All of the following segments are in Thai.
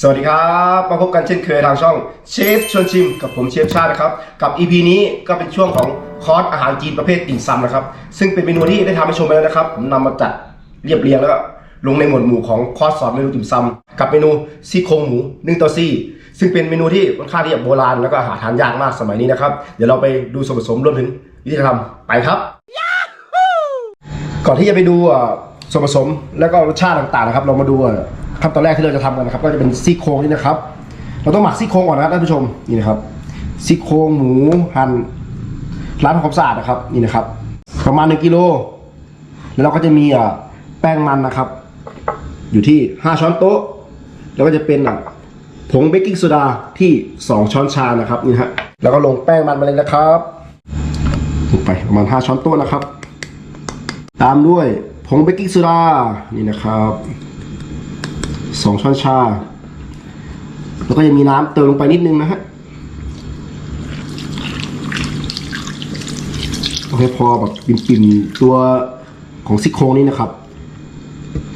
สวัสดีครับ มาพบกันเช่นเคยทางช่องเชฟชวนชิม กับผมเชฟชาตินะครับ กับ EP นี้ก็เป็นช่วงของคอร์สอาหารจีนประเภทติ่มซำนะครับ ซึ่งเป็นเมนูที่ได้ทำให้ชมไปแล้วนะครับผมนำมาจัดเรียบเรียงแล้วก็ลงในหมวดหมู่ของคอร์สสอนเมนูติ่มซำกับเมนูซี่โครงหมูนึ่งเต้าซี่ ซึ่งเป็นเมนูที่ค่อนข้างที่จะโบราณแล้วก็หาทานยากมากสมัยนี้นะครับ เดี๋ยวเราไปดูส่วนผสมรวมถึงวิธีทำไปครับก่อนที่จะไปดูส่วนผสมแล้วก็รสชาติต่างๆนะครับ เรามาดู ขั้นตอนแรกที่เราจะทำกันนะครับ ก็จะเป็นซี่โครงนี่นะครับ เราต้องหมักซี่โครงก่อนนะครับท่านผู้ชมนี่นะครับซี่โครงหมูหั่นล้างทำความสะอาดนะครับนี่นะครับ ประมาณ1กิโลแล้วเราก็จะมีอะแป้งมันนะครับ อยู่ที่5ช้อนโต๊ะ แล้วก็จะเป็นผงเบกกิ้งโซดาที่2ช้อนชานะครับนี่ฮะแล้วก็ลงแป้งมันมาเลยนะครับลงไปประมาณ5ช้อนโต๊ะนะครับ ตามด้วยผงเบกกิ้งโซดานี่นะครับ สองช้อนชา แล้วก็จะมีน้ำเติมลงไปนิดนึงนะฮะโอเคพอแบบปิ่มๆตัวของซี่โครงนี้นะครับ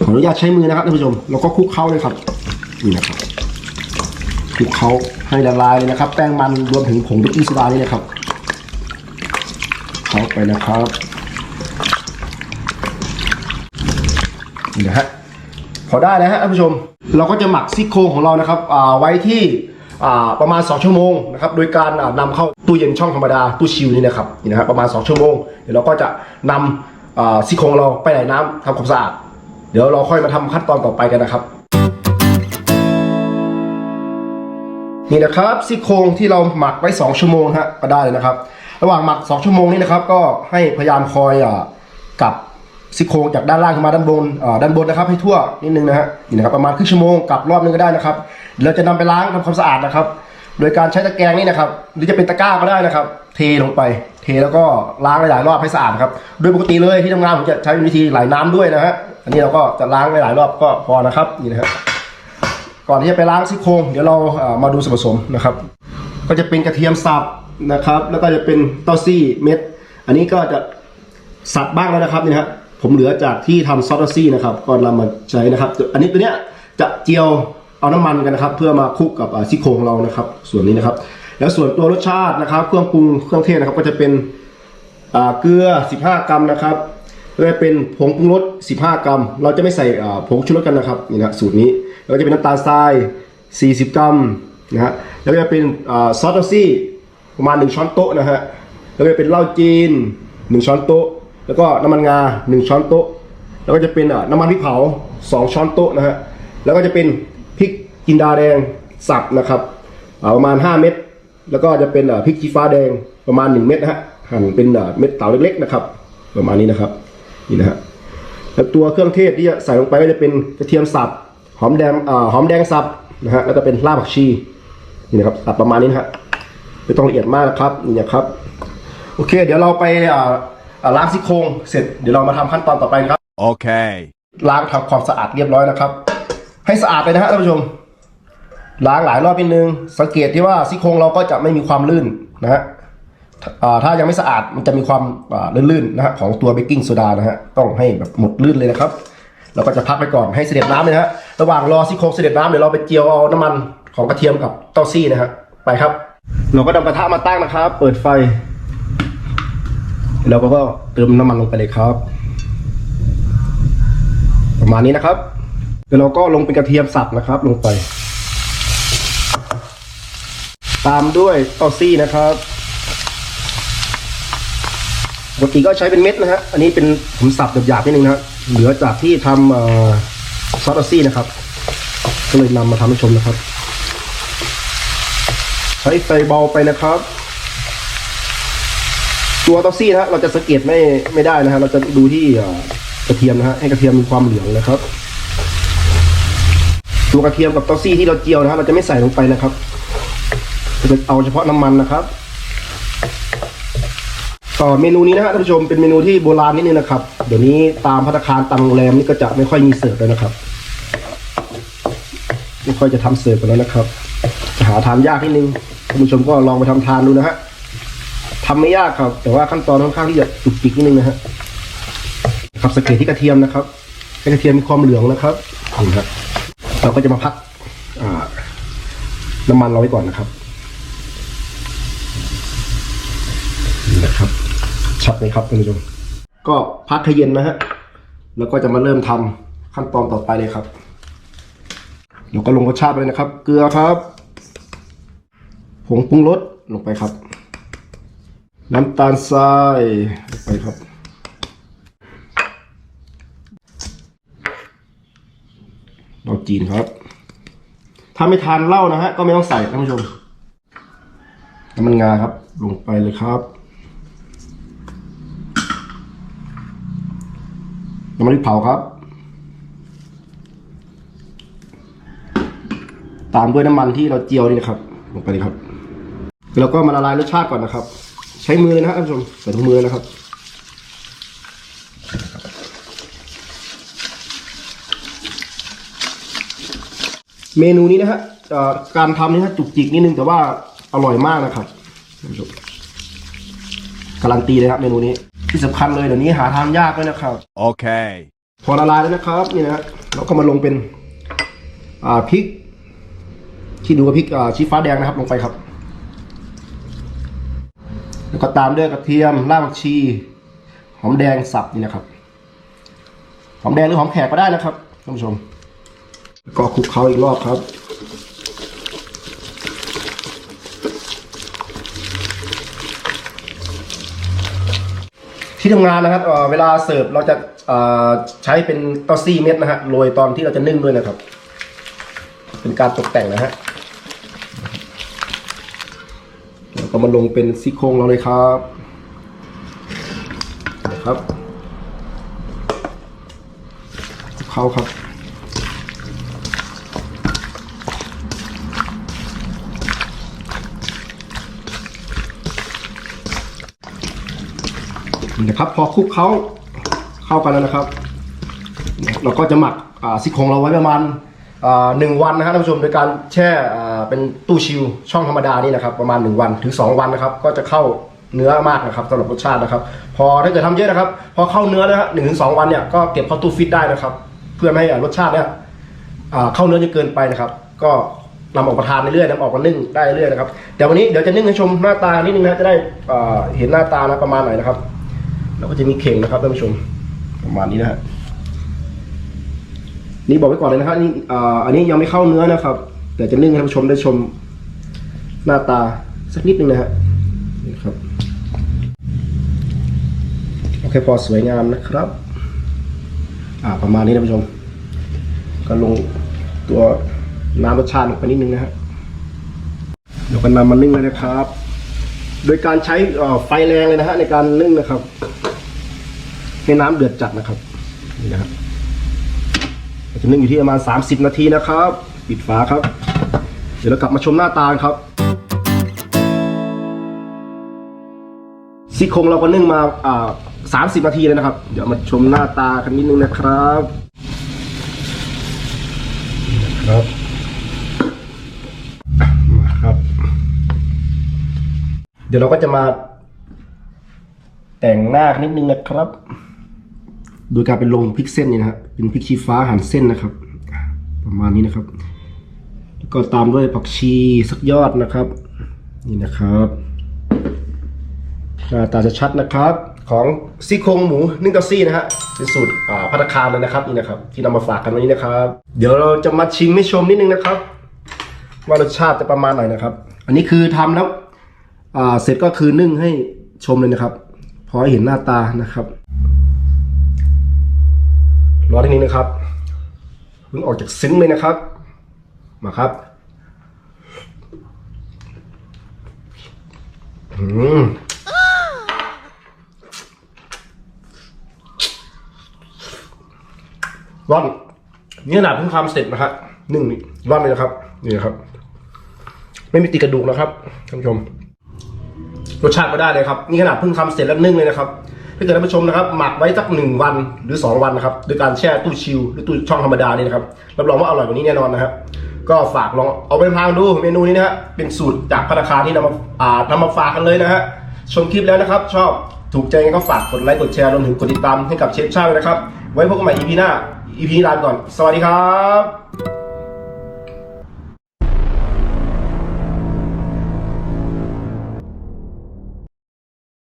ขออนุญาตใช้มือนะครับท่านผู้ชม แล้วก็คลุกเคล้าเลยครับ นี่นะครับคลุกเคล้าให้ละลายเลยนะครับ แป้งมันรวมถึงผงเบกกิ้งโซดานี่นะครับเคล้าไปนะครับนี่นะฮะ พอได้นะฮะท่านผู้ชม เราก็จะหมักซี่โครงของเรานะครับไว้ที่ประมาณ 2 ชั่วโมงนะครับโดยการอ่านำเข้าตู้เย็นช่องธรรมดาตู้ชิลนี่นะครับนี่นะครับประมาณ 2 ชั่วโมง เดี๋ยวเราก็จะนำอ่าซี่โครงเราไปไหนน้ำทำความสะอาดเดี๋ยวเราค่อยมาทำขั้นตอนต่อไปกันนะครับ นี่นะครับซี่โครงที่เราหมักไว้ 2 ชั่วโมงฮะก็ได้เลยนะครับ ระหว่างหมัก 2 ชั่วโมงนี้นะครับ ก็ให้พยายามคอยอกลับ ซี่โครงจากด้านล่างขึ้นมาด้านบนด้านบนนะครับให้ทั่วนิดนึงนะฮะนี่นะครับประมาณครึ่งชั่วโมงกลับรอบนึงก็ได้นะครับเดี๋ยวเราจะนำไปล้างทำความสะอาดนะครับ โดยการใช้ตะแกรงนี่นะครับ หรือจะเป็นตะกร้าก็ได้นะครับ เทลงไป เทแล้วก็ล้างหลายๆรอบให้สะอาดครับโดยปกติเลยที่ทำงานผมจะใช้วิธีไหลน้ำด้วยนะฮะอันนี้เราก็จะล้างหลายๆรอบก็พอนะครับนี่นะฮะก่อนที่จะไปล้างซี่โครงเดี๋ยวเราเอ่อมาดูส่วนผสมนะครับ ก็จะเป็นกระเทียมสับนะครับ แล้วก็จะเป็นเต้าซี่เม็ด อันนี้ก็จะสับบ้างแล้วนะครับนี่นะฮะ ผมเหลือจากที่ทำซอสเต้าซี่นะครับ ก็นำมาใช้นะครับ อันนี้ตัวเนี้ยจะเจียวเอาน้ำมันกันนะครับ เพื่อมาคลุกกับซี่โครงเรานะครับ ส่วนนี้นะครับ แล้วส่วนตัวรสชาตินะครับ เครื่องปรุงเครื่องเทศนะครับ ก็จะเป็นเกลือ 15 กรัมนะครับแล้วเป็นผงปรุงรส 15 กรัม เราจะไม่ใส่ผงชูรสกันนะครับนี่นะสูตรนี้ แล้วก็จะเป็นน้ำตาลทราย 40 กรัมนะฮะแล้วก็จะเป็นซอสเต้าซี่ประมาณ 1 ช้อนโต๊ะนะฮะแล้วก็จะเป็นเหล้าจีน 1 ช้อนโต๊ะ แล้วก็น้ำมันงา 1 ช้อนโต๊ะ แล้วก็จะเป็นน้ำมันพริกเผา 2 ช้อนโต๊ะนะฮะ แล้วก็จะเป็นพริกจินดาแดงสับนะครับประมาณ 5 เม็ด แล้วก็จะเป็นพริกชี้ฟ้าแดงประมาณ 1 เม็ดนะฮะ หั่นเป็นเม็ดเต๋าเล็กๆนะครับ ประมาณนี้นะครับนี่นะฮะแล้วตัวเครื่องเทศที่จะใส่ลงไปก็จะเป็นกระเทียมสับ หอมแดงอหอมแดงสับนะฮะ แล้วก็เป็นรากผักชีนี่นะครับสับประมาณนี้นะฮะไม่ต้องละเอียดมากนะครับนี่นะครับ โอเค เดี๋ยวเราไปอ่า ล้างซี่โครงเสร็จเดี๋ยวเรามาทำขั้นตอนต่อไปนะครับ Okay. ล้างทำความสะอาดเรียบร้อยนะครับ ให้สะอาดเลยนะฮะท่านผู้ชม ล้างหลายรอบนิดนึง สังเกตที่ว่าซี่โครงเราก็จะไม่มีความลื่นนะฮะอ่าถ้ายังไม่สะอาดมันจะมีความอ่าลื่นๆนะฮะของตัวเบกกิ้งโซดานะฮะต้องให้แบบหมดลื่นเลยนะครับ เราก็จะพักไปก่อนให้เสด็จน้ำเลยนะฮะระหว่างรอซี่โครงเสด็จน้ำเดี๋ยวเราไปเจียวเอาน้ำมันของกระเทียมกับเต้าซี่นะฮะไปครับ เราก็นำกระทะมาตั้งนะครับ เปิดไฟ แล้วก็เติมน้ำมันลงไปเลยครับ ประมาณนี้นะครับเดี๋ยวเราก็ลงเป็นกระเทียมสับนะครับ ลงไป ตามด้วยเต้าซี่นะครับปกติก็ใช้เป็นเม็ดนะฮะอันนี้เป็นผมสับหยาบๆนิดนึงนะเหลือจากที่ทำซอสเต้าซี่นะครับ ก็เลยนำมาทำให้ชมนะครับ ใช้ไฟเบาไปนะครับ ตัวเต้าซี่นะฮะเราจะสังเกตไม่ไม่ได้นะฮะเราจะดูที่กระเทียมนะฮะให้กระเทียมมีความเหลืองนะครับ ตัวกระเทียมกับเต้าซี่ที่เราเจียวนะฮะเราจะไม่ใส่ลงไปนะครับเราจะเอาเฉพาะน้ำมันนะครับต่อเมนูนี้นะฮะท่านผู้ชมเป็นเมนูที่โบราณนิดนึงนะครับ เดี๋ยวนี้ตามพัตตาคารตามโรงแรมนี่ก็จะไม่ค่อยมีเสิร์ฟแล้วนะครับไม่ค่อยจะทำเสิร์ฟกันแล้วนะครับจะหาทานยากนิดนึงท่านผู้ชมก็ลองไปทำทานดูนะฮะ ทำไม่ยากครับ แต่ว่าขั้นตอนค่อนข้างที่จะจุกจิกนิดนึงนะฮะครับสังเกตที่กระเทียมนะครับให้กระเทียมมีความเหลืองนะครับนี่ครับเราก็จะมาพักน้ำมันเราไว้ก่อนนะครับนี่นะครับ ชัดเลยครับท่านผู้ชมก็พักให้เย็นนะฮะแล้วก็จะมาเริ่มทำขั้นตอนต่อไปเลยครับเดี๋ยวก็ลงรสชาติไปเลยนะครับ เกลือครับผงปรุงรสลงไปครับ น้ำตาลทรายไปครับ เราจีนครับ ถ้าไม่ทานเหล้านะฮะ ก็ไม่ต้องใส่ท่านผู้ชม น้ำมันงาครับ ลงไปเลยครับน้ำมันพริกเผาครับ ตามด้วยน้ำมันที่เราเจียวนี่นะครับ ลงไปเลยครับ แล้วก็มาละลายรสชาติก่อนนะครับ ใช้มือเลยนะครับท่านผู้ชมใส่ถุงมือนะครับเมนูนี้นะฮะเอ่อการทำนี่ฮะจุกจิกนิดนึงแต่ว่าอร่อยมากนะครับท่านผู้ชมการันตีเลยครับเมนูนี้ที่สำคัญเลยเดี๋ยวนี้หาทานยากด้วยนะครับ Okay. พอละลายแล้วนะครับนี่นะฮะเราก็มาลงเป็นอ่าพริก ที่ดูว่าพริกอ่าชี้ฟ้าแดงนะครับลงไปครับ แล้วก็ตามด้วยกระเทียมรากผักชี หอมแดงสับนี่นะครับ หอมแดงหรือหอมแขกก็ได้นะครับท่านผู้ชมแล้วก็คลุกเคล้าอีกรอบครับที่ทำงานนะครับเเวลาเสิร์ฟเราจะใช้เป็นเต้าซี่เม็ดนะฮะโรยตอนที่เราจะนึ่งด้วยนะครับ เป็นการตกแต่งนะฮะแล้วก็ มาลงเป็นซี่โครงเราเลยครับนะครับเข้าครับนี่นะครับ พอคลุกเขาเข้ากันแล้วนะครับ เราก็จะหมักซี่โครงเราไว้ประมาณ หนึ่งวันนะครับท่านผู้ชมโดยการแช่เป็นตู้ชิลช่องธรรมดานี่นะครับประมาณหนึ่งวันถึงสองวันนะครับ ก็จะเข้าเนื้อมากนะครับสำหรับรสชาตินะครับ พอถ้าเกิดทำเยอะนะครับ พอเข้าเนื้อนะฮะหนึ่งถึงสองวันเนี่ยก็เก็บเข้าตู้ฟิตได้นะครับ เพื่อไม่ให้รสชาติเนี่ยเข้าเนื้อจนเกินไปนะครับ ก็นำออกมาทานเรื่อยๆนำออกมานึ่งได้เรื่อยๆนะครับแต่วันนี้เดี๋ยวจะนึ่งให้ชมหน้าตานิดนึงนะจะได้เห็นหน้าตานะประมาณไหนนะครับแล้วก็จะมีเข่งนะครับท่านผู้ชมประมาณนี้นะฮะ นี่บอกไว้ก่อนเลยนะครับนี่อ่าอันนี้ยังไม่เข้าเนื้อนะครับ แต่จะนึ่งให้ท่านผู้ชมได้ชมหน้าตาสักนิดนึงนะฮะนี่ครับโอเคพอสวยงามนะครับ อ่าประมาณนี้ท่านผู้ชม ก็ลงตัวน้ำรสชาติลงไปนิดนึงนะฮะเดี๋ยวกันนำมานึ่งเลยนะครับ โดยการใช้ไฟแรงเลยนะฮะในการนึ่งนะครับ ให้น้ำเดือดจัดนะครับนี่นะครับ จะนึ่งอยู่ที่ประมาณ 30 นาทีนะครับ ปิดฝาครับ เดี๋ยวเรากลับมาชมหน้าตากันครับซี่โครงเราก็นึ่งมาอ่า30นาทีเลยนะครับ เดี๋ยวมาชมหน้าตากันนิดนึงนะครับนะครับมาครับ เดี๋ยวเราก็จะมาแต่งหน้านิดนึงนะครับ โดยการเป็นลงพริกเส้นนี่นะครับเป็นพริกชี้ฟ้าหั่นเส้นนะครับ ประมาณนี้นะครับ แล้วก็ตามด้วยผักชีสักยอดนะครับ นี่นะครับหน้าตาจะชัดนะครับ ของซี่โครงหมูนึ่งเต้าซี่นะฮะเป็นสูตรพัตคารเลยนะครับนี่นะครับ ที่นำมาฝากกันวันนี้นะครับ เดี๋ยวเราจะมาชิมให้ชมนิดนึงนะครับ ว่ารสชาติจะประมาณไหนนะครับ อันนี้คือทำแล้วเสร็จก็คือนึ่งให้ชมเลยนะครับ พอให้เห็นหน้าตานะครับ รอที่นี้นะครับเพิ่งออกจากซึ้งเลยนะครับ มาครับอืมร่อนนี่ขนาดเพิ่งทำเสร็จนะครับนึ่งร่อนเลยนะครับ นี่นะครับ ไม่มีติกระดูกนะครับท่านผู้ชมรสชาติก็ได้เลยครับ นี่ขนาดเพิ่งทำเสร็จแล้วนึ่งเลยนะครับ ถ้าเกิดท่านผู้ชมนะครับหมักไว้สักหนึ่งวันหรือ 2 วันนะครับด้วยการแช่ตู้ชิลหรือตู้ช่องธรรมดานี่นะครับรับรองว่าอร่อยกว่านี้แน่นอนนะครับก็ฝากลองเอาไปทางดูเมนูนี้นะฮะเป็นสูตรจากพัตตาคาที่นำมาอ่านำมาฝากกันเลยนะฮะชมคลิปแล้วนะครับ ชอบถูกใจก็ฝากกดไลค์กดแชร์รวมถึงกดติดตามให้กับเชฟชาติด้วนะครับ ไว้พบกันใหม่ EP หน้า EP นี้ลาไปก่อน สวัสดีครับ